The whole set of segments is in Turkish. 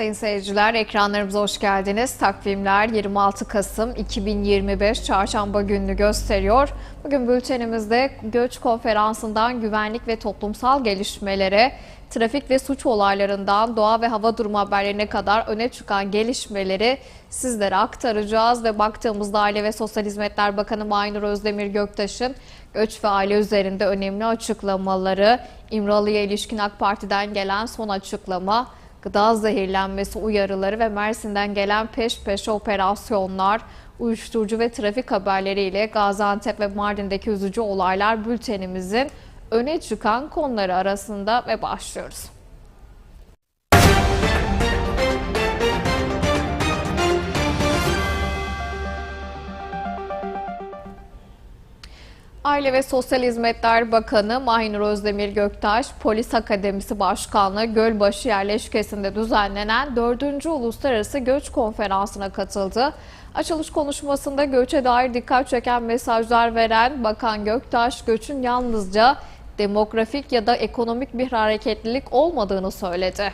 Sayın seyirciler ekranlarımıza hoş geldiniz. Takvimler 26 Kasım 2025 Çarşamba gününü gösteriyor. Bugün bültenimizde göç konferansından güvenlik ve toplumsal gelişmelere, trafik ve suç olaylarından doğa ve hava durumu haberlerine kadar öne çıkan gelişmeleri sizlere aktaracağız ve baktığımızda Aile ve Sosyal Hizmetler Bakanı Maynur Özdemir Göktaş'ın göç ve aile üzerinde önemli açıklamaları, İmralı'ya ilişkin AK Parti'den gelen son açıklama, gıda zehirlenmesi uyarıları ve Mersin'den gelen peş peşe operasyonlar, uyuşturucu ve trafik haberleriyle Gaziantep ve Mardin'deki üzücü olaylar bültenimizin öne çıkan konuları arasında ve başlıyoruz. Aile ve Sosyal Hizmetler Bakanı Mahinur Özdemir Göktaş, Polis Akademisi Başkanlığı Gölbaşı yerleşkesinde düzenlenen 4. Uluslararası Göç Konferansı'na katıldı. Açılış konuşmasında göçe dair dikkat çeken mesajlar veren Bakan Göktaş, göçün yalnızca demografik ya da ekonomik bir hareketlilik olmadığını söyledi.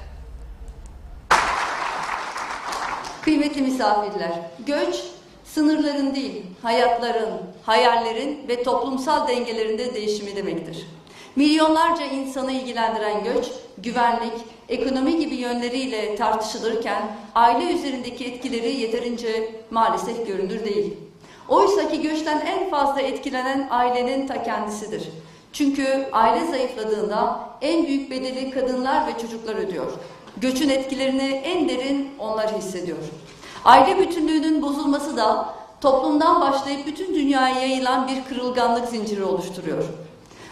Kıymetli misafirler, göç sınırların değil, hayatların, hayallerin ve toplumsal dengelerinde değişimi demektir. Milyonlarca insanı ilgilendiren göç, güvenlik, ekonomi gibi yönleriyle tartışılırken aile üzerindeki etkileri yeterince maalesef görünür değil. Oysa ki göçten en fazla etkilenen ailenin ta kendisidir. Çünkü aile zayıfladığında en büyük bedeli kadınlar ve çocuklar ödüyor. Göçün etkilerini en derin onlar hissediyor. Aile bütünlüğünün bozulması da toplumdan başlayıp bütün dünyaya yayılan bir kırılganlık zinciri oluşturuyor.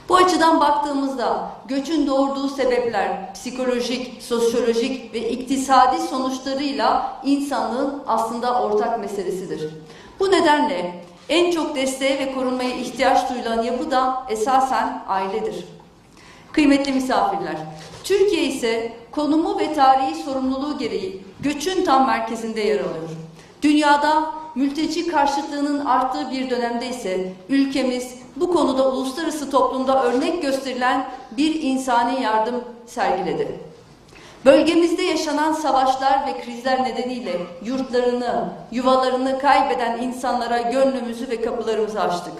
Bu açıdan baktığımızda göçün doğurduğu sebepler psikolojik, sosyolojik ve iktisadi sonuçlarıyla insanlığın aslında ortak meselesidir. Bu nedenle en çok desteğe ve korunmaya ihtiyaç duyulan yapı da esasen ailedir. Kıymetli misafirler, Türkiye ise konumu ve tarihi sorumluluğu gereği göçün tam merkezinde yer alıyor. Dünyada mülteci karşıtlığının arttığı bir dönemde ise ülkemiz bu konuda uluslararası toplumda örnek gösterilen bir insani yardım sergiledi. Bölgemizde yaşanan savaşlar ve krizler nedeniyle yurtlarını, yuvalarını kaybeden insanlara gönlümüzü ve kapılarımızı açtık.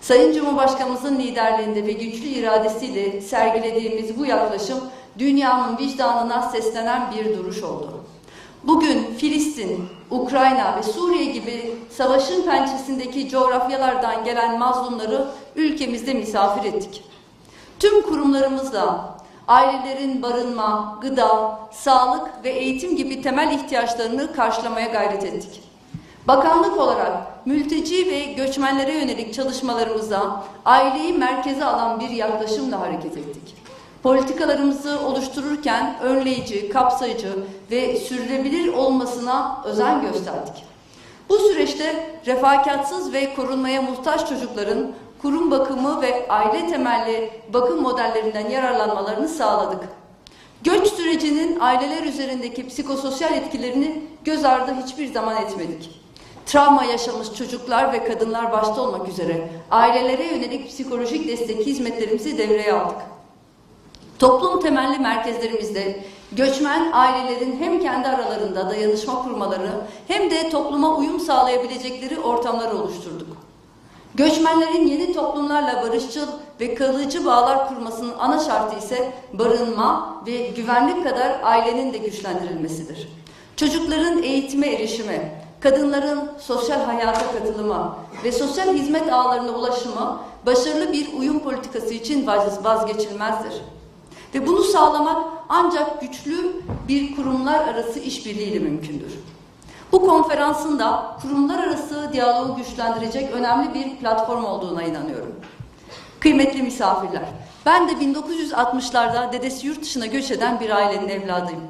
Sayın Cumhurbaşkanımızın liderliğinde ve güçlü iradesiyle sergilediğimiz bu yaklaşım dünyanın vicdanına seslenen bir duruş oldu. Bugün Filistin, Ukrayna ve Suriye gibi savaşın pençesindeki coğrafyalardan gelen mazlumları ülkemizde misafir ettik. Tüm kurumlarımızla ailelerin barınma, gıda, sağlık ve eğitim gibi temel ihtiyaçlarını karşılamaya gayret ettik. Bakanlık olarak mülteci ve göçmenlere yönelik çalışmalarımızda aileyi merkeze alan bir yaklaşımla hareket ettik. Politikalarımızı oluştururken önleyici, kapsayıcı ve sürdürülebilir olmasına özen gösterdik. Bu süreçte refakatsız ve korunmaya muhtaç çocukların kurum bakımı ve aile temelli bakım modellerinden yararlanmalarını sağladık. Göç sürecinin aileler üzerindeki psikososyal etkilerini göz ardı hiçbir zaman etmedik. Travma yaşamış çocuklar ve kadınlar başta olmak üzere ailelere yönelik psikolojik destek hizmetlerimizi devreye aldık. Toplum temelli merkezlerimizde göçmen ailelerin hem kendi aralarında dayanışma kurmaları hem de topluma uyum sağlayabilecekleri ortamları oluşturduk. Göçmenlerin yeni toplumlarla barışçıl ve kalıcı bağlar kurmasının ana şartı ise barınma ve güvenlik kadar ailenin de güçlendirilmesidir. Çocukların eğitime erişimi, kadınların sosyal hayata katılımı ve sosyal hizmet ağlarına ulaşımı başarılı bir uyum politikası için vazgeçilmezdir. Ve bunu sağlamak ancak güçlü bir kurumlar arası işbirliğiyle mümkündür. Bu konferansın da kurumlar arası diyaloğu güçlendirecek önemli bir platform olduğuna inanıyorum. Kıymetli misafirler, ben de 1960'larda dedesi yurt dışına göç eden bir ailenin evladıyım.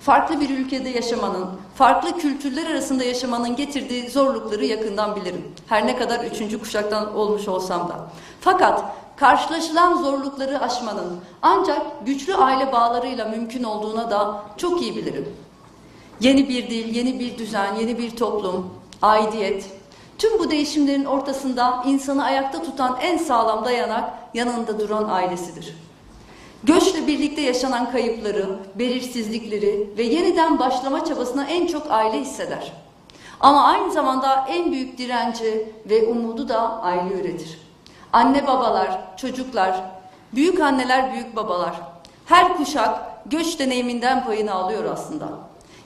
Farklı bir ülkede yaşamanın, farklı kültürler arasında yaşamanın getirdiği zorlukları yakından bilirim. Her ne kadar üçüncü kuşaktan olmuş olsam da. Fakat karşılaşılan zorlukları aşmanın ancak güçlü aile bağlarıyla mümkün olduğuna da çok iyi bilirim. Yeni bir dil, yeni bir düzen, yeni bir toplum, aidiyet. Tüm bu değişimlerin ortasında insanı ayakta tutan en sağlam dayanak yanında duran ailesidir. Göçle birlikte yaşanan kayıpları, belirsizlikleri ve yeniden başlama çabasına en çok aile hisseder. Ama aynı zamanda en büyük direnci ve umudu da aile üretir. Anne babalar, çocuklar, büyük anneler, büyük babalar. Her kuşak göç deneyiminden payını alıyor aslında.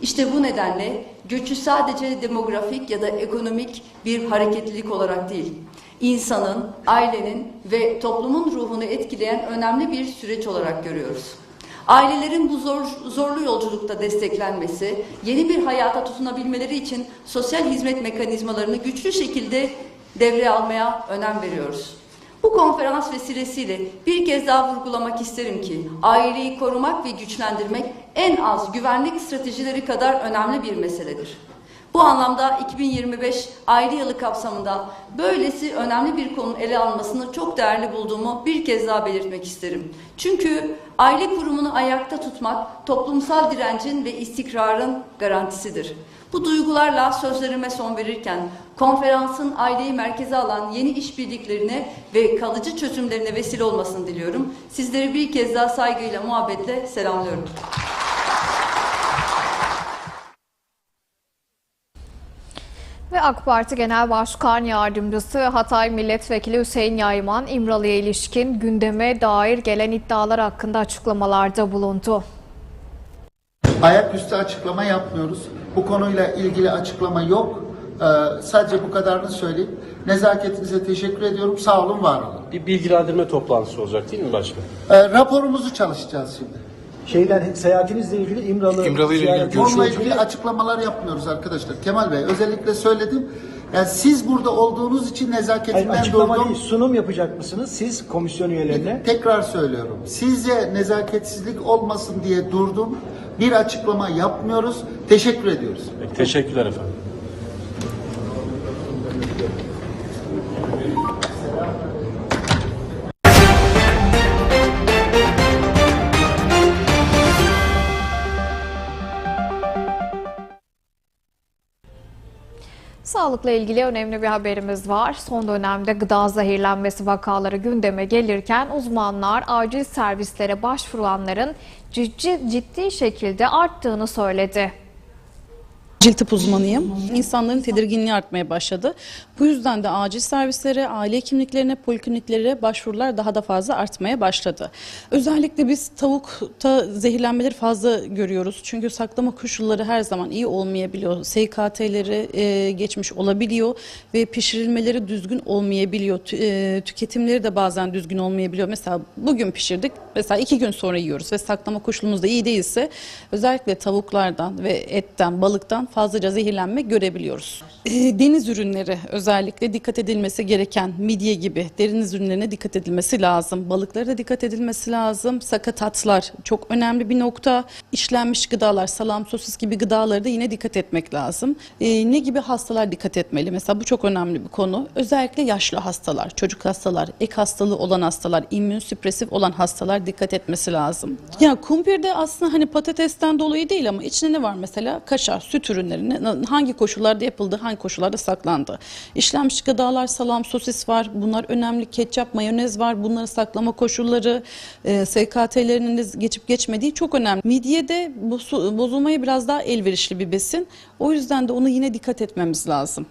İşte bu nedenle göçü sadece demografik ya da ekonomik bir hareketlilik olarak değil, insanın, ailenin ve toplumun ruhunu etkileyen önemli bir süreç olarak görüyoruz. Ailelerin bu zor, zorlu yolculukta desteklenmesi, yeni bir hayata tutunabilmeleri için sosyal hizmet mekanizmalarını güçlü şekilde devreye almaya önem veriyoruz. Bu konferans vesilesiyle bir kez daha vurgulamak isterim ki aileyi korumak ve güçlendirmek en az güvenlik stratejileri kadar önemli bir meseledir. Bu anlamda 2025 aile yılı kapsamında böylesi önemli bir konu ele almasını çok değerli bulduğumu bir kez daha belirtmek isterim. Çünkü aile kurumunu ayakta tutmak toplumsal direncin ve istikrarın garantisidir. Bu duygularla sözlerime son verirken konferansın aileyi merkeze alan yeni işbirliklerine ve kalıcı çözümlerine vesile olmasını diliyorum. Sizleri bir kez daha saygıyla, muhabbetle selamlıyorum. Ve AK Parti Genel Başkan Yardımcısı Hatay Milletvekili Hüseyin Yayman, İmralı'ya ilişkin gündeme dair gelen iddialar hakkında açıklamalarda bulundu. Ayaküstü açıklama yapmıyoruz. Bu konuyla ilgili açıklama yok. Ee, sadece bu kadarını söyleyip nezaketinize teşekkür ediyorum. Sağ olun, var olun. Bir bilgilendirme toplantısı olacak değil mi başkanım? Ee, raporumuzu çalışacağız şimdi. Şeyden seyahatinizle ilgili İmralı İmralı ile ilgili ziyareti- görüşü Onunla ilgili açıklamalar yapmıyoruz arkadaşlar. Kemal Bey özellikle söyledim. Yani siz burada olduğunuz için Hayır, nezaketinden açıklama durdum. değil, sunum yapacak mısınız siz komisyon üyelerine? Tekrar söylüyorum. Sizce nezaketsizlik olmasın diye durdum. Bir açıklama yapmıyoruz. Teşekkür ediyoruz. Peki, teşekkürler efendim. Sağlıkla ilgili önemli bir haberimiz var. Son dönemde gıda zehirlenmesi vakaları gündeme gelirken uzmanlar acil servislere başvuranların ciddi, ciddi şekilde arttığını söyledi. Acil tıp uzmanıyım. İnsanların tedirginliği artmaya başladı. Bu yüzden de acil servislere, aile hekimliklerine, polikliniklere başvurular daha da fazla artmaya başladı. Özellikle biz tavukta zehirlenmeleri fazla görüyoruz. Çünkü saklama koşulları her zaman iyi olmayabiliyor. SKT'leri e, geçmiş olabiliyor ve pişirilmeleri düzgün olmayabiliyor. Tü- e, tüketimleri de bazen düzgün olmayabiliyor. Mesela bugün pişirdik, mesela iki gün sonra yiyoruz ve saklama koşulumuz da iyi değilse özellikle tavuklardan ve etten, balıktan fazlaca zehirlenme görebiliyoruz. E, deniz ürünleri özellikle dikkat edilmesi gereken midye gibi deniz ürünlerine dikkat edilmesi lazım. Balıklara da dikkat edilmesi lazım. Sakatatlar çok önemli bir nokta. İşlenmiş gıdalar, salam, sosis gibi gıdalara da yine dikkat etmek lazım. E, ne gibi hastalar dikkat etmeli? Mesela bu çok önemli bir konu. Özellikle yaşlı hastalar, çocuk hastalar, ek hastalığı olan hastalar, immün süpresif olan hastalar dikkat etmesi lazım. Ya kumpirde aslında hani patatesten dolayı değil ama içinde ne var mesela? Kaşar, süt ürünleri ne- hangi koşullarda yapıldı, hangi koşullarda saklandı. İşlenmiş gıdalar, salam, sosis var. Bunlar önemli. Ketçap, mayonez var. Bunları saklama koşulları, e, SKT'lerinin de geçip geçmediği çok önemli. Midyede bozu- bozulmaya biraz daha elverişli bir besin. O yüzden de onu yine dikkat etmemiz lazım.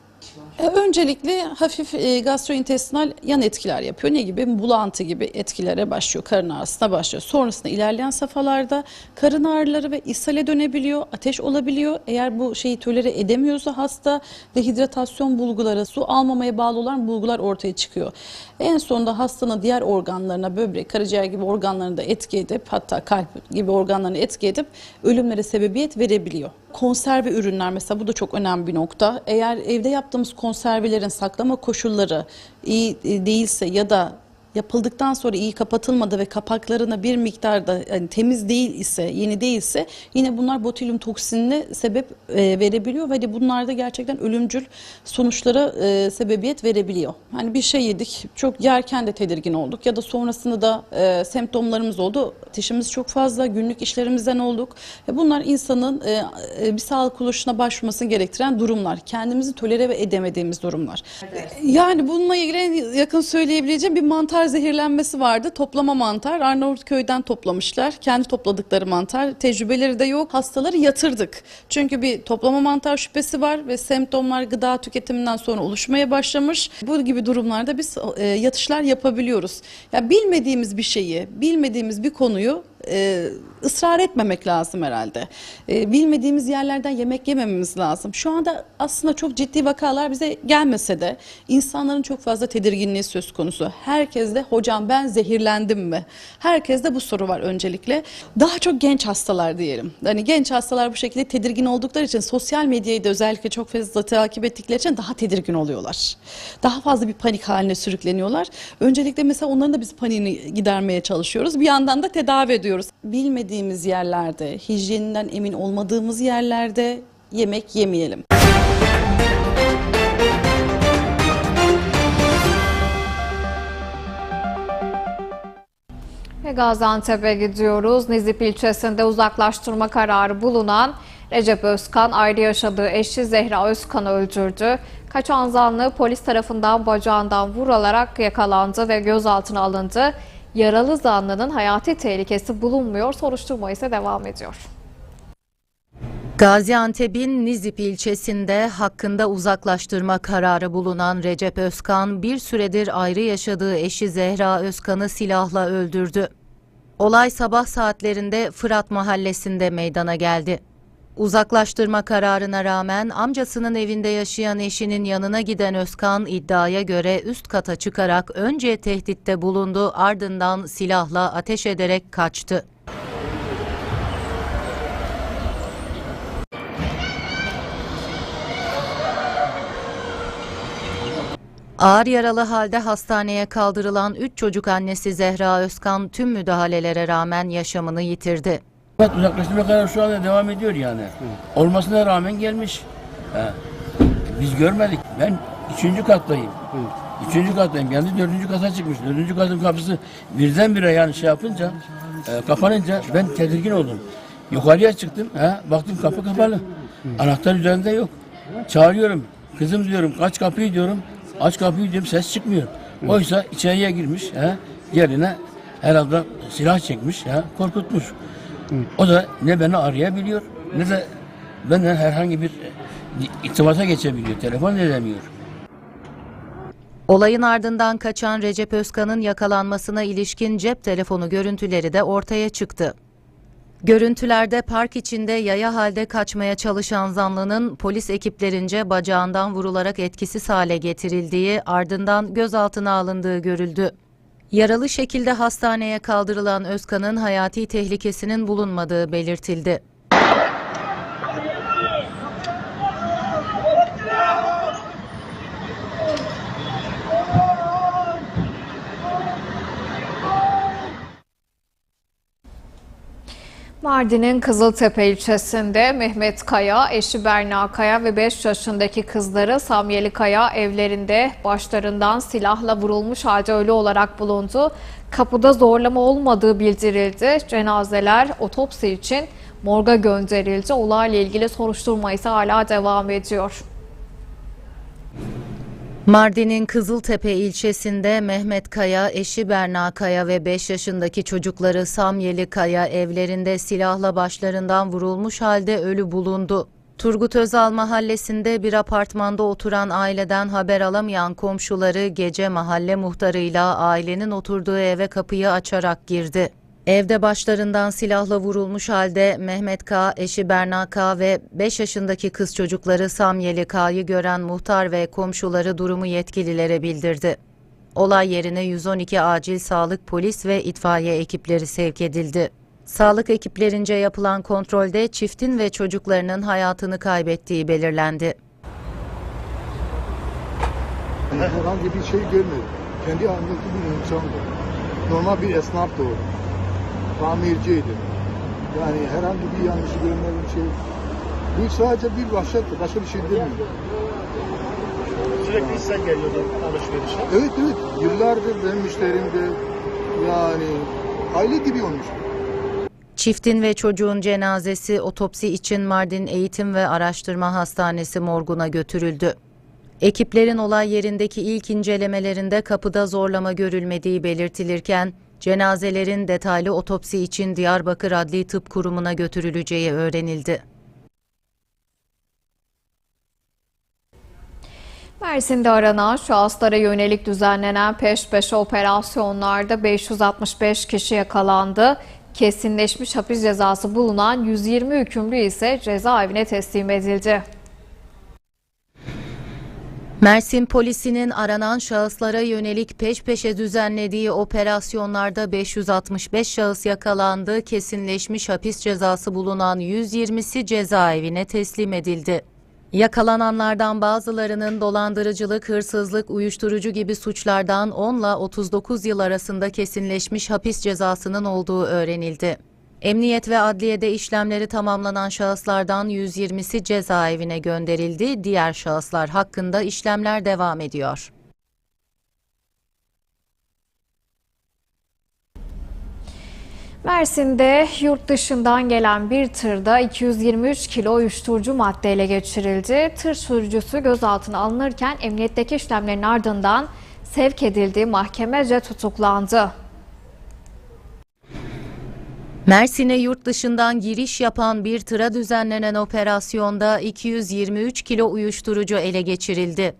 E, Öncelikle hafif e, gastrointestinal yan etkiler yapıyor. Ne gibi? Bulantı gibi etkilere başlıyor. Karın ağrısına başlıyor. Sonrasında ilerleyen safhalarda karın ağrıları ve ishale dönebiliyor. Ateş olabiliyor. Eğer bu şeyi tolere edemiyorsa hasta dehidratasyon bulguları, su almamaya bağlı olan bulgular ortaya çıkıyor. En sonunda hastanın diğer organlarına, böbrek, karaciğer gibi organlarını da etki edip hatta kalp gibi organlarını etki edip ölümlere sebebiyet verebiliyor. Konserve ürünler mesela bu da çok önemli bir nokta. Eğer evde yaptığımız konservelerin saklama koşulları iyi e, değilse ya da yapıldıktan sonra iyi kapatılmadı ve kapaklarına bir miktarda yani temiz değil ise, yeni değilse yine bunlar botulyum toksinine sebep e, verebiliyor ve de bunlar da gerçekten ölümcül sonuçlara e, sebebiyet verebiliyor. Hani bir şey yedik, çok yerken de tedirgin olduk ya da sonrasında da e, semptomlarımız oldu. Ateşimiz çok fazla, günlük işlerimizden olduk. E, bunlar insanın e, e, bir sağlık kuruluşuna başvurmasını gerektiren durumlar. Kendimizi tolere ve edemediğimiz durumlar. Yani bununla ilgili yakın söyleyebileceğim bir mantar mantar zehirlenmesi vardı. Toplama mantar. Arnavutköy'den toplamışlar. Kendi topladıkları mantar. Tecrübeleri de yok. Hastaları yatırdık. Çünkü bir toplama mantar şüphesi var ve semptomlar gıda tüketiminden sonra oluşmaya başlamış. Bu gibi durumlarda biz e, yatışlar yapabiliyoruz. Ya bilmediğimiz bir şeyi, bilmediğimiz bir konuyu e, ısrar etmemek lazım herhalde. E, bilmediğimiz yerlerden yemek yemememiz lazım. Şu anda aslında çok ciddi vakalar bize gelmese de insanların çok fazla tedirginliği söz konusu. Herkes de hocam ben zehirlendim mi? Herkeste bu soru var öncelikle. Daha çok genç hastalar diyelim. Hani genç hastalar bu şekilde tedirgin oldukları için sosyal medyayı da özellikle çok fazla takip ettikleri için daha tedirgin oluyorlar. Daha fazla bir panik haline sürükleniyorlar. Öncelikle mesela onların da biz paniğini gidermeye çalışıyoruz. Bir yandan da tedavi ediyoruz. Bilmediğimiz yerlerde, hijyeninden emin olmadığımız yerlerde yemek yemeyelim. Ve Gaziantep'e gidiyoruz. Nizip ilçesinde uzaklaştırma kararı bulunan Recep Özkan ayrı yaşadığı eşi Zehra Özkan'ı öldürdü. Kaçan zanlı polis tarafından bacağından vurularak yakalandı ve gözaltına alındı. Yaralı zanlının hayati tehlikesi bulunmuyor. Soruşturma ise devam ediyor. Gaziantep'in Nizip ilçesinde hakkında uzaklaştırma kararı bulunan Recep Özkan bir süredir ayrı yaşadığı eşi Zehra Özkan'ı silahla öldürdü. Olay sabah saatlerinde Fırat mahallesinde meydana geldi. Uzaklaştırma kararına rağmen amcasının evinde yaşayan eşinin yanına giden Özkan iddiaya göre üst kata çıkarak önce tehditte bulundu ardından silahla ateş ederek kaçtı. Ağır yaralı halde hastaneye kaldırılan 3 çocuk annesi Zehra Özkan tüm müdahalelere rağmen yaşamını yitirdi. Evet uzaklaştırma kararı şu anda devam ediyor yani. Olmasına rağmen gelmiş. Ha. Biz görmedik. Ben üçüncü kattayım. Üçüncü kattayım. Kendi dördüncü kata çıkmış. Dördüncü katın kapısı birdenbire yani şey yapınca, e, kapanınca ben tedirgin oldum. Yukarıya çıktım. Ha, baktım kapı kapalı. Anahtar üzerinde yok. Çağırıyorum. Kızım diyorum aç kapıyı diyorum. Aç kapıyı diyorum ses çıkmıyor. Oysa içeriye girmiş. Ha, yerine herhalde silah çekmiş. Ha, korkutmuş. O da ne beni arayabiliyor ne de benden herhangi bir irtibata geçebiliyor. Telefon edemiyor. Olayın ardından kaçan Recep Özkan'ın yakalanmasına ilişkin cep telefonu görüntüleri de ortaya çıktı. Görüntülerde park içinde yaya halde kaçmaya çalışan zanlının polis ekiplerince bacağından vurularak etkisiz hale getirildiği ardından gözaltına alındığı görüldü. Yaralı şekilde hastaneye kaldırılan Özkan'ın hayati tehlikesinin bulunmadığı belirtildi. Mardin'in Kızıltepe ilçesinde Mehmet Kaya, eşi Berna Kaya ve 5 yaşındaki kızları Samyeli Kaya evlerinde başlarından silahla vurulmuş halde ölü olarak bulundu. Kapıda zorlama olmadığı bildirildi. Cenazeler otopsi için morga gönderildi. Olayla ilgili soruşturma ise hala devam ediyor. Mardin'in Kızıltepe ilçesinde Mehmet Kaya, eşi Berna Kaya ve 5 yaşındaki çocukları Samyeli Kaya evlerinde silahla başlarından vurulmuş halde ölü bulundu. Turgut Özal mahallesinde bir apartmanda oturan aileden haber alamayan komşuları gece mahalle muhtarıyla ailenin oturduğu eve kapıyı açarak girdi. Evde başlarından silahla vurulmuş halde Mehmet K, eşi Berna K ve 5 yaşındaki kız çocukları Samyeli K'yı gören muhtar ve komşuları durumu yetkililere bildirdi. Olay yerine 112 acil sağlık polis ve itfaiye ekipleri sevk edildi. Sağlık ekiplerince yapılan kontrolde çiftin ve çocuklarının hayatını kaybettiği belirlendi. Herhangi bir şey görmedim. Kendi halindeki bir insandı. Normal bir esnaftı o. Tamirciydi. Yani herhangi bir yanlışı görmedim şey. Bu sadece bir vahşetti. Başka bir şey demiyorum. Sürekli sen geliyordun alışverişe. Evet evet. Yıllardır benim müşterimdi. Yani aile gibi olmuş. Çiftin ve çocuğun cenazesi otopsi için Mardin Eğitim ve Araştırma Hastanesi morguna götürüldü. Ekiplerin olay yerindeki ilk incelemelerinde kapıda zorlama görülmediği belirtilirken, cenazelerin detaylı otopsi için Diyarbakır Adli Tıp Kurumu'na götürüleceği öğrenildi. Mersin'de aranan şahıslara yönelik düzenlenen peş peşe operasyonlarda 565 kişi yakalandı. Kesinleşmiş hapis cezası bulunan 120 hükümlü ise cezaevine teslim edildi. Mersin polisinin aranan şahıslara yönelik peş peşe düzenlediği operasyonlarda 565 şahıs yakalandı. Kesinleşmiş hapis cezası bulunan 120'si cezaevine teslim edildi. Yakalananlardan bazılarının dolandırıcılık, hırsızlık, uyuşturucu gibi suçlardan 10 ile 39 yıl arasında kesinleşmiş hapis cezasının olduğu öğrenildi. Emniyet ve adliyede işlemleri tamamlanan şahıslardan 120'si cezaevine gönderildi. Diğer şahıslar hakkında işlemler devam ediyor. Mersin'de yurt dışından gelen bir tırda 223 kilo uyuşturucu madde ele geçirildi. Tır sürücüsü gözaltına alınırken emniyetteki işlemlerin ardından sevk edildiği mahkemece tutuklandı. Mersin'e yurt dışından giriş yapan bir tıra düzenlenen operasyonda 223 kilo uyuşturucu ele geçirildi.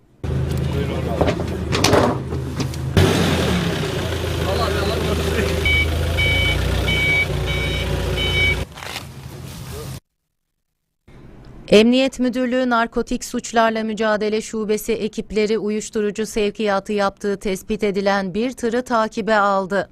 Emniyet Müdürlüğü Narkotik Suçlarla Mücadele Şubesi ekipleri uyuşturucu sevkiyatı yaptığı tespit edilen bir tırı takibe aldı.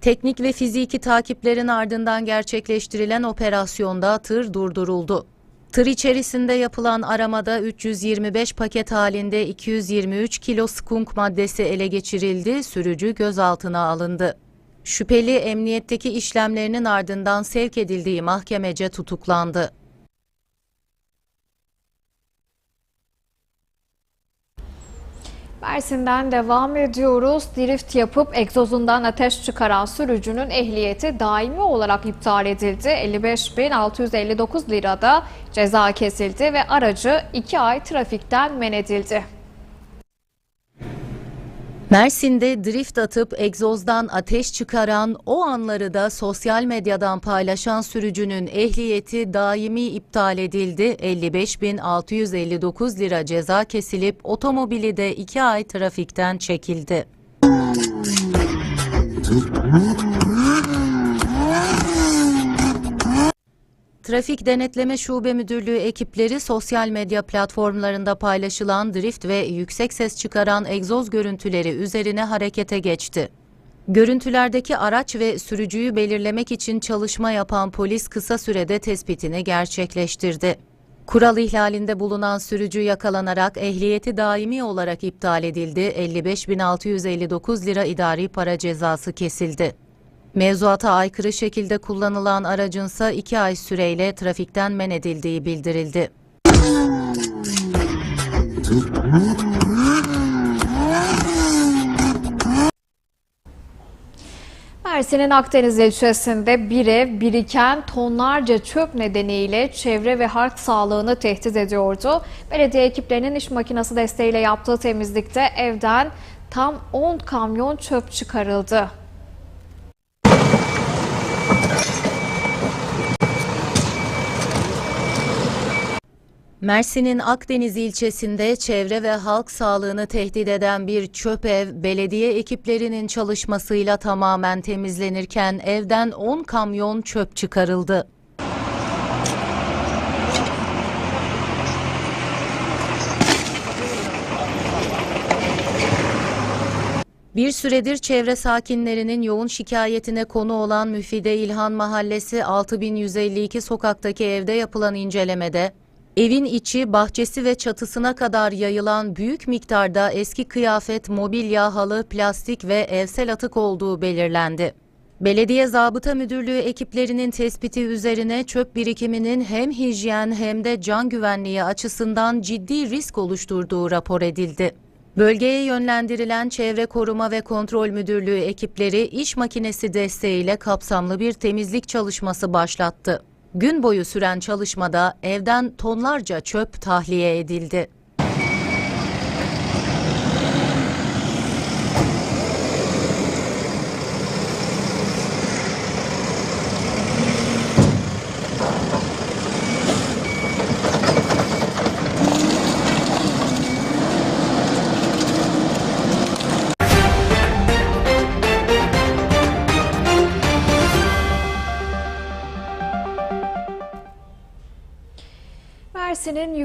Teknik ve fiziki takiplerin ardından gerçekleştirilen operasyonda tır durduruldu. Tır içerisinde yapılan aramada 325 paket halinde 223 kilo skunk maddesi ele geçirildi, sürücü gözaltına alındı. Şüpheli emniyetteki işlemlerinin ardından sevk edildiği mahkemece tutuklandı. Mersin'den devam ediyoruz. Drift yapıp egzozundan ateş çıkaran sürücünün ehliyeti daimi olarak iptal edildi. 55.659 lirada ceza kesildi ve aracı 2 ay trafikten men edildi. Mersin'de drift atıp egzozdan ateş çıkaran o anları da sosyal medyadan paylaşan sürücünün ehliyeti daimi iptal edildi. 55.659 lira ceza kesilip otomobili de 2 ay trafikten çekildi. Trafik Denetleme Şube Müdürlüğü ekipleri sosyal medya platformlarında paylaşılan drift ve yüksek ses çıkaran egzoz görüntüleri üzerine harekete geçti. Görüntülerdeki araç ve sürücüyü belirlemek için çalışma yapan polis kısa sürede tespitini gerçekleştirdi. Kural ihlalinde bulunan sürücü yakalanarak ehliyeti daimi olarak iptal edildi. 55.659 lira idari para cezası kesildi. Mevzuata aykırı şekilde kullanılan aracınsa 2 ay süreyle trafikten men edildiği bildirildi. Mersin'in Akdeniz ilçesinde bir ev biriken tonlarca çöp nedeniyle çevre ve halk sağlığını tehdit ediyordu. Belediye ekiplerinin iş makinesi desteğiyle yaptığı temizlikte evden tam 10 kamyon çöp çıkarıldı. Mersin'in Akdeniz ilçesinde çevre ve halk sağlığını tehdit eden bir çöp ev belediye ekiplerinin çalışmasıyla tamamen temizlenirken evden 10 kamyon çöp çıkarıldı. Bir süredir çevre sakinlerinin yoğun şikayetine konu olan Müfide İlhan Mahallesi 6152 sokaktaki evde yapılan incelemede Evin içi, bahçesi ve çatısına kadar yayılan büyük miktarda eski kıyafet, mobilya, halı, plastik ve evsel atık olduğu belirlendi. Belediye Zabıta Müdürlüğü ekiplerinin tespiti üzerine çöp birikiminin hem hijyen hem de can güvenliği açısından ciddi risk oluşturduğu rapor edildi. Bölgeye yönlendirilen Çevre Koruma ve Kontrol Müdürlüğü ekipleri iş makinesi desteğiyle kapsamlı bir temizlik çalışması başlattı. Gün boyu süren çalışmada evden tonlarca çöp tahliye edildi.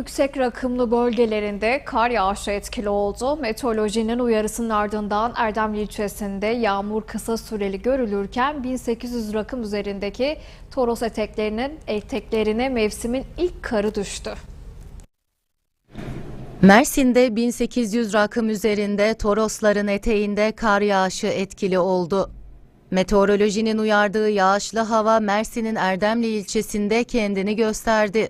Yüksek rakımlı bölgelerinde kar yağışı etkili oldu. Meteorolojinin uyarısının ardından Erdemli ilçesinde yağmur kısa süreli görülürken 1800 rakım üzerindeki Toros eteklerinin eteklerine mevsimin ilk karı düştü. Mersin'de 1800 rakım üzerinde Torosların eteğinde kar yağışı etkili oldu. Meteorolojinin uyardığı yağışlı hava Mersin'in Erdemli ilçesinde kendini gösterdi.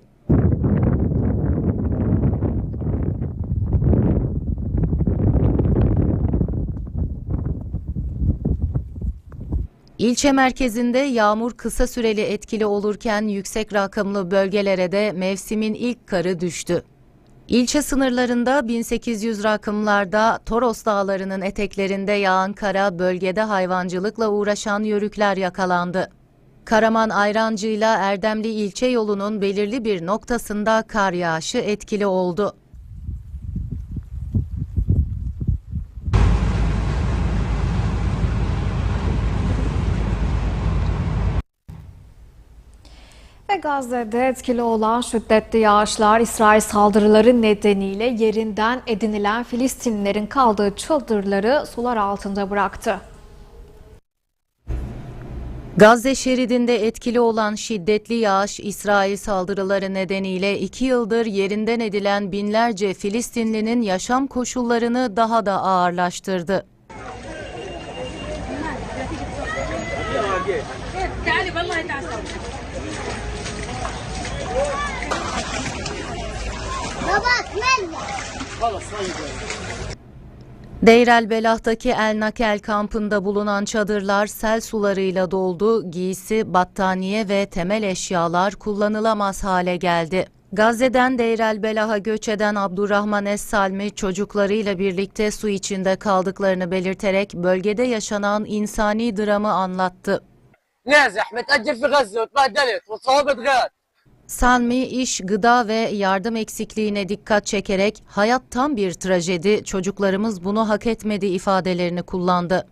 İlçe merkezinde yağmur kısa süreli etkili olurken yüksek rakımlı bölgelere de mevsimin ilk karı düştü. İlçe sınırlarında 1800 rakımlarda Toros Dağları'nın eteklerinde yağan kara bölgede hayvancılıkla uğraşan yörükler yakalandı. Karaman Ayrancı ile Erdemli ilçe yolunun belirli bir noktasında kar yağışı etkili oldu. Gazze'de etkili olan şiddetli yağışlar İsrail saldırıları nedeniyle yerinden edinilen Filistinlilerin kaldığı çadırları sular altında bıraktı. Gazze şeridinde etkili olan şiddetli yağış İsrail saldırıları nedeniyle iki yıldır yerinden edilen binlerce Filistinlinin yaşam koşullarını daha da ağırlaştırdı. Deyrel Belah'taki El Nakel kampında bulunan çadırlar sel sularıyla doldu, giysi, battaniye ve temel eşyalar kullanılamaz hale geldi. Gazze'den Deyrel Belah'a göç eden Abdurrahman Es-Salmi çocuklarıyla birlikte su içinde kaldıklarını belirterek bölgede yaşanan insani dramı anlattı. Ne zahmet acil fi Gazze, utma delit, ve sohbet gaz. Salmi iş, gıda ve yardım eksikliğine dikkat çekerek hayat tam bir trajedi, çocuklarımız bunu hak etmedi ifadelerini kullandı.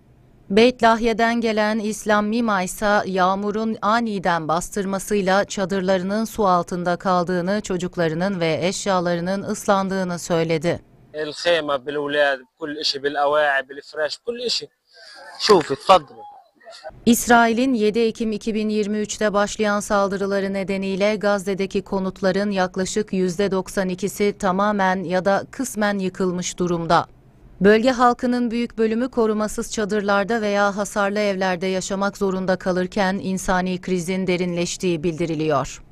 Beyt Lahye'den gelen İslam Mima ise yağmurun aniden bastırmasıyla çadırlarının su altında kaldığını, çocuklarının ve eşyalarının ıslandığını söyledi. الخيمة بالأولاد كل إشي بالأواعي بالفراش كل إشي شوفي تفضلي İsrail'in 7 Ekim 2023'te başlayan saldırıları nedeniyle Gazze'deki konutların yaklaşık %92'si tamamen ya da kısmen yıkılmış durumda. Bölge halkının büyük bölümü korumasız çadırlarda veya hasarlı evlerde yaşamak zorunda kalırken insani krizin derinleştiği bildiriliyor.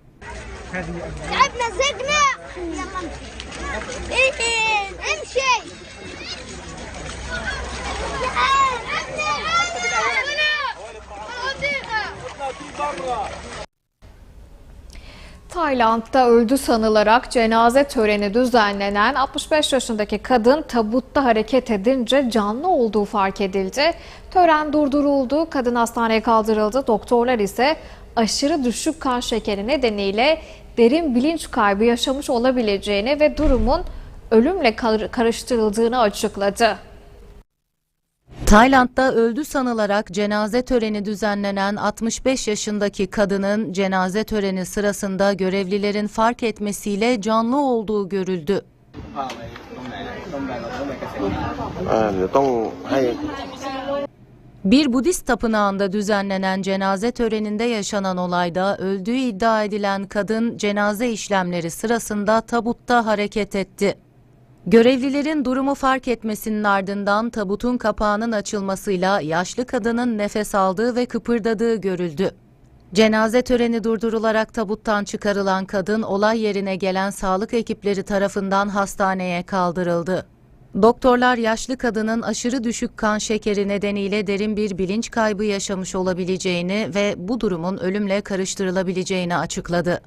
Tayland'da öldü sanılarak cenaze töreni düzenlenen 65 yaşındaki kadın tabutta hareket edince canlı olduğu fark edildi. Tören durduruldu, kadın hastaneye kaldırıldı. Doktorlar ise aşırı düşük kan şekeri nedeniyle derin bilinç kaybı yaşamış olabileceğini ve durumun ölümle kar- karıştırıldığını açıkladı. Tayland'da öldü sanılarak cenaze töreni düzenlenen 65 yaşındaki kadının cenaze töreni sırasında görevlilerin fark etmesiyle canlı olduğu görüldü. Bir Budist tapınağında düzenlenen cenaze töreninde yaşanan olayda öldüğü iddia edilen kadın cenaze işlemleri sırasında tabutta hareket etti. Görevlilerin durumu fark etmesinin ardından tabutun kapağının açılmasıyla yaşlı kadının nefes aldığı ve kıpırdadığı görüldü. Cenaze töreni durdurularak tabuttan çıkarılan kadın olay yerine gelen sağlık ekipleri tarafından hastaneye kaldırıldı. Doktorlar yaşlı kadının aşırı düşük kan şekeri nedeniyle derin bir bilinç kaybı yaşamış olabileceğini ve bu durumun ölümle karıştırılabileceğini açıkladı.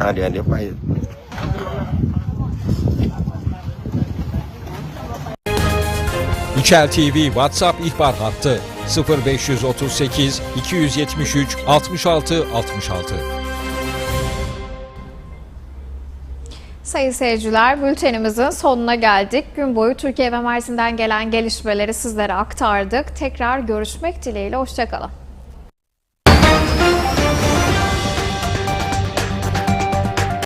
อ่าเดี๋ยวเดี๋ยวไป İçel TV WhatsApp ihbar hattı 0538 273 66 66 Sayın seyirciler, bültenimizin sonuna geldik. Gün boyu Türkiye ve Mersin'den gelen gelişmeleri sizlere aktardık. Tekrar görüşmek dileğiyle, hoşçakalın.